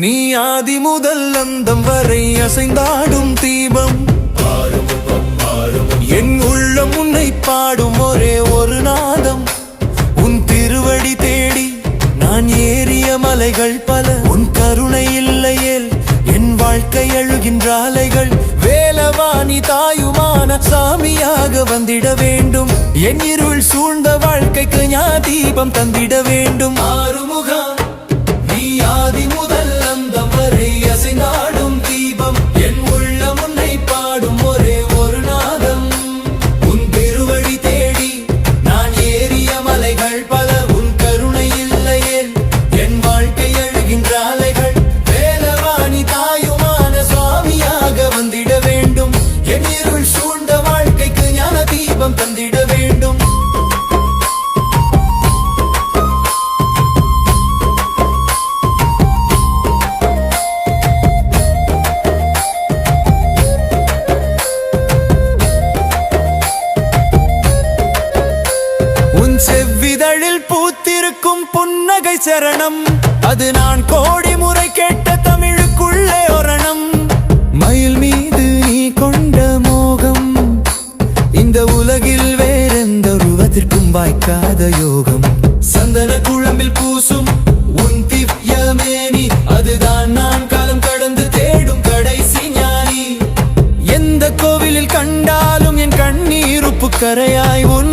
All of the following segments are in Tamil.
நீ ஆதி முதல் அந்தம் வரை அசைந்தாடும் தீபம். என் உள்ளம் உன்னை பாடும் ஒரே ஒரு நாதம். உன் திருவடி தேடி நான் ஏறிய மலைகள் பல. உன் கருணை இல்லையேல் என் வாழ்க்கை அழுகின்ற அலைகள். வேலவாணி தாயுமான சாமியாக வந்திட வேண்டும். என் இருள் சூழ்ந்த வாழ்க்கைக்கு ஞா தீபம் தந்திட வேண்டும். ஆறுமுகம் நீ ஆதிமுக ஞான தந்திட வேண்டும். உன் செவ்விதழில் பூத்திருக்கும் புன்னகை சரணம் அது நான் கோடி முறை கேட்டு வாய்க்காத யோகம் சந்தன குழம்பில் பூசும் உன் திவ்யமேனி அதுதான் நான் காலம் கடந்து தேடும் கடைசி ஞானி எந்த கோவிலில் கண்டாலும் என் கண்ணீர் உப்பு கரையாய் உன்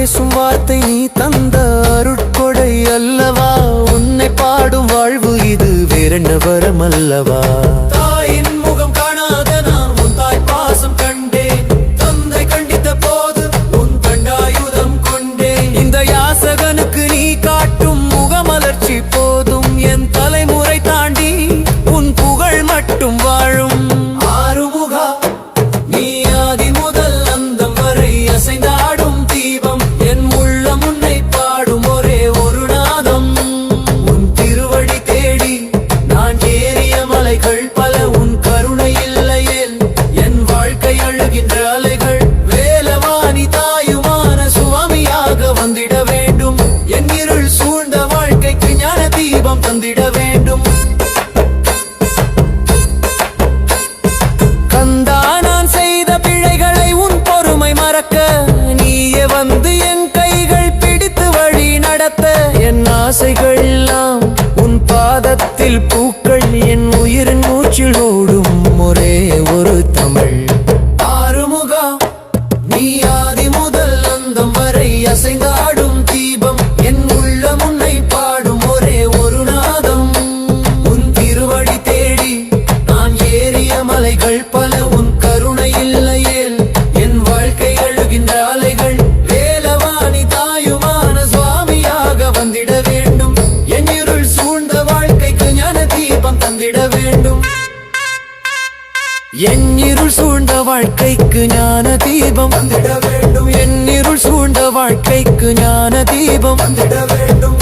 பேசும் வார்த்தை நீ தந்த அருட்கொடை அல்லவா? உன்னை பாடும் வாழ்வு இது வேறென்ன வரம் அல்லவா? அலைகள் பல உன் கருணை இல்லையில் என் வாழ்க்கை அழுகின்ற அலைகள் வேலவாணி தாயுமான சுவாமியாக வந்திட வேண்டும். என் இருள் சூழ்ந்த வாழ்க்கைக்கு ஞான தீபம் தந்திட வேண்டும். கந்தா நான் செய்த பிழைகளை உன் பொறுமை மறக்க நீயே வந்து என் கைகள் பிடித்து வழி நடத்த என் ஆசைகள் எல்லாம் உன் பாதத்தில் பூ அசைந்தாடும் தீபம் என் உள்ளம் உன்னை பாடும் ஒரே ஒரு நாதம். உன் திருவடி தேடி நான் ஏறிய மலைகள் பல உன் கருணை இல்லையேல் என் வாழ்க்கை அழுகின்ற அலைகள். வேலவாணி தாயுமான சுவாமியாக வந்திட வேண்டும். என் இருள் சூழ்ந்த வாழ்க்கைக்கு ஞான தீபம் தந்திட வேண்டும். என் இருள் சூழ்ந்த வாழ்க்கைக்கு ஞான தீபம் வந்திட வேண்டும். என் இருள் சூழ்ந்த வாழ்க்கைக்கு ஞான தீபம் வந்துட வேண்டும்